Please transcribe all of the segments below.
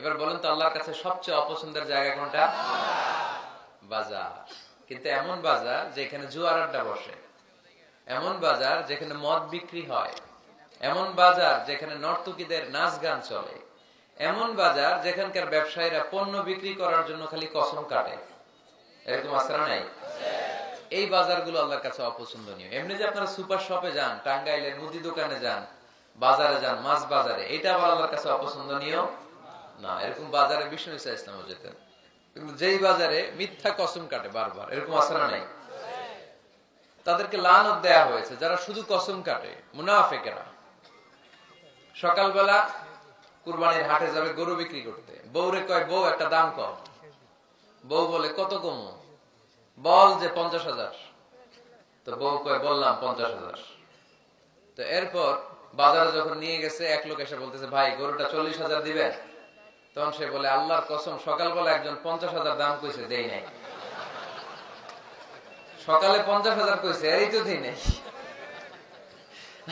এবার বলেন তো আল্লাহর কাছে সবচেয়ে অপছন্দের জায়গা কোনটা? বাজার। কিন্তু এমন বাজার যেখানে জুয়ার আড্ডা বসে, এমন বাজার যেখানে মদ বিক্রি হয়, এমন বাজার যেখানে নর্তকীদের নাচ গান চলে, এমন বাজার যেখানকার ব্যবসায়ীরা পণ্য বিক্রি করার জন্য খালি কসম কাটে। এরকম আসারা নাই? এই বাজারগুলো আল্লাহর কাছে অপছন্দনীয়। এমনি যে আপনারা সুপার শপে যান, টাঙ্গাইলের মুদি দোকানে যান, বাজারে যান, মাছ বাজারে, এটা আবার আল্লাহর কাছে অপছন্দনীয়। না, এরকম বাজারে বিষ্ণু ইসা ইসলামও যেতেন কিন্তু যেই বাজারে মিথ্যা কসম কাটে বারবার, এরকম আসারা নাই? তাদেরকে লানত দেয়া হয়েছে, যারা শুধু কসম কাটে, মুনাফেকেরা। সকালবেলা কুরবানির হাটে যাবে, গরু বিক্রি করতে। বউরে কয়, বউ, একটা দাম কম। বউ বলে, কত কম? বল যে পঞ্চাশ হাজার। তো বউ কয়, বললাম পঞ্চাশ হাজার। তো এরপর বাজারে যখন নিয়ে গেছে, এক লোক এসে বলতেছে, ভাই, গরুটা চল্লিশ হাজার দিবে তখন সে বলে, আল্লাহর কসম, সকালবেলা একজন পঞ্চাশ হাজার দাম কইছে, দেই নাই। সকালে পঞ্চাশ হাজার কইছে, এরই তো দেই নাই।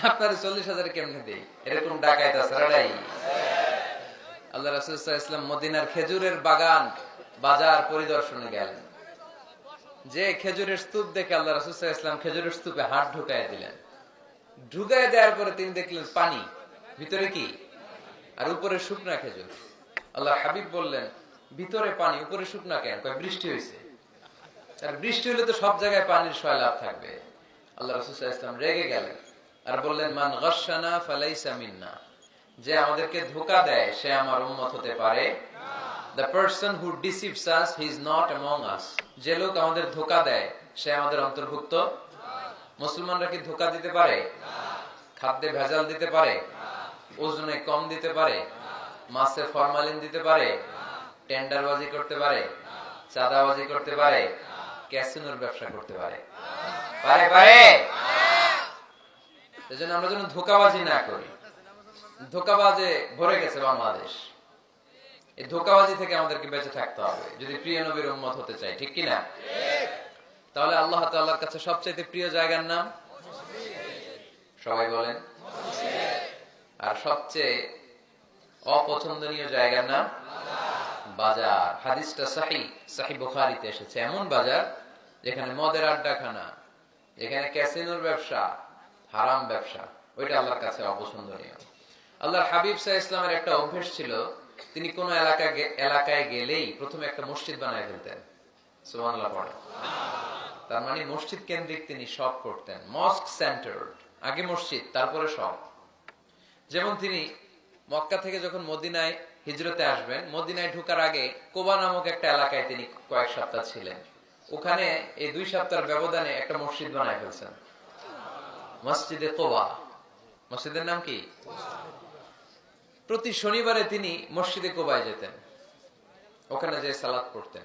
আপনার চল্লিশ হাজার কেমনে দেই? এরকম আছে, রাডাই। আল্লাহ রাসুল ইসলাম মদিনার খেজুরের বাগান বাজার পরিদর্শনে গেলেন। যে খেজুরের স্তূপ দেখে আল্লাহ রাসুল ইসলাম খেজুরের স্তূপে হাত ঢুকাই দিলেন। ঢুকাই দেওয়ার পরে তিনি দেখলেন পানি। ভিতরে কি? আর উপরে শুকনা খেজুর। আল্লাহ হাবিব বললেন, ভিতরে পানি, উপরে শুকনা কেন? বৃষ্টি হয়েছে আর বৃষ্টি হলে তো সব জায়গায় পানির সয়লাভ থাকবে। আল্লাহ রাসুল ইসলাম রেগে গেলেন আর বললেন, মান গসানা ফালাইসা মিন্না। যে আমাদেরকে ধোকা দেয়, সে আমার উম্মত হতে পারে। The person who deceives us he is not among us যে লোক আমাদের ধোকা দেয়, সে আমাদের অন্তর্ভুক্ত। মুসলমানরা কি ধোকা দিতে পারে? খাদ্যে ভেজাল দিতে পারে? ওজনে কম দিতে পারে? মাছে ফরমালিন দিতে পারে, টেন্ডারবাজি করতে পারে, চাঁদাবাজি করতে পারে, ক্যাসিনোর ব্যবসা করতে পারে। পারে পারে? এজন্য আমরা যেন ধোকাবাজি না করি। ধোকাবাজে ভরে গেছে বাংলাদেশ। এই ধোকাবাজি থেকে আমাদেরকে বেঁচে থাকতে হবে, যদি প্রিয় নবীর উম্মত হতে চাই, ঠিক কি না তাহলে আল্লাহ তাআলার কাছে সবচেয়ে প্রিয় জায়গার নাম? সবাই বলেন। আর সবচেয়ে অপছন্দনীয় জায়গার নাম বাজার। হাদিসটা সাহি সাহি বুখারিতে এসেছে। এমন বাজার যেখানে মদের আড্ডাখানা, যেখানে ক্যাসিনোর ব্যবসা, হারাম ব্যবসা, ওইটা আল্লাহর কাছে অপছন্দনীয়। আল্লাহর হাবিব ইসলামের একটা অভ্যেস ছিল, তিনি কোন এলাকা এলাকায় গেলেই প্রথমে একটা মসজিদ বানায় ফেলতেন। তার মানে মসজিদ কেন্দ্রিক তিনি সব করতেন। মস্ক সেন্টার, আগে মসজিদ, তারপরে সব। যেমন তিনি মক্কা থেকে যখন মদিনায় হিজরতে আসবেন, মদিনায় ঢুকার আগে কোবা নামক একটা এলাকায় তিনি কয়েক সপ্তাহ ছিলেন। ওখানে এই দুই সপ্তাহের ব্যবধানে একটা মসজিদ বানায় ফেলছেন। মসজিদে কোবা। মসজিদের নাম কি? প্রতি শনিবারে তিনি মসজিদে কোবায় যেতেন। ওখানে যে সালাদ পড়তেন।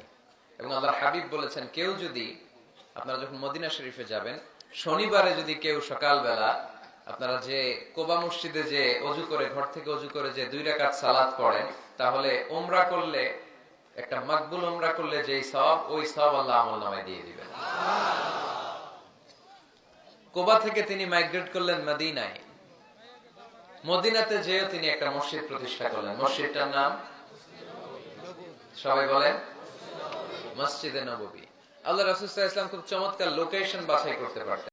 এবং আল্লাহ হাবিব বলেছেন, কেউ যদি আপনারা যখন মদিনা শরীফে যাবেন, শনিবারে যদি কেউ সকালবেলা আপনারা যে কোবা মসজিদে যে অজু করে, ঘর থেকে অজু করে যে দুই রাকাত সালাদ পড়েন, তাহলে ওমরা করলে, একটা মাকবুল ওমরা করলে যে সব ওই সব আল্লাহ আমল নামায় দিয়ে দিবেন। কোবা থেকে তিনি মাইগ্রেট করলেন মদিনায়। মদিনাতে যেও তিনি একটা মসজিদ প্রতিষ্ঠা করলেন। মসজিদটার নাম? সবাই বলেন? মসজিদে নবী আল্লাহ রাসুল ইসলাম খুব চমৎকার লোকেশন বাছাই করতে পারতেন।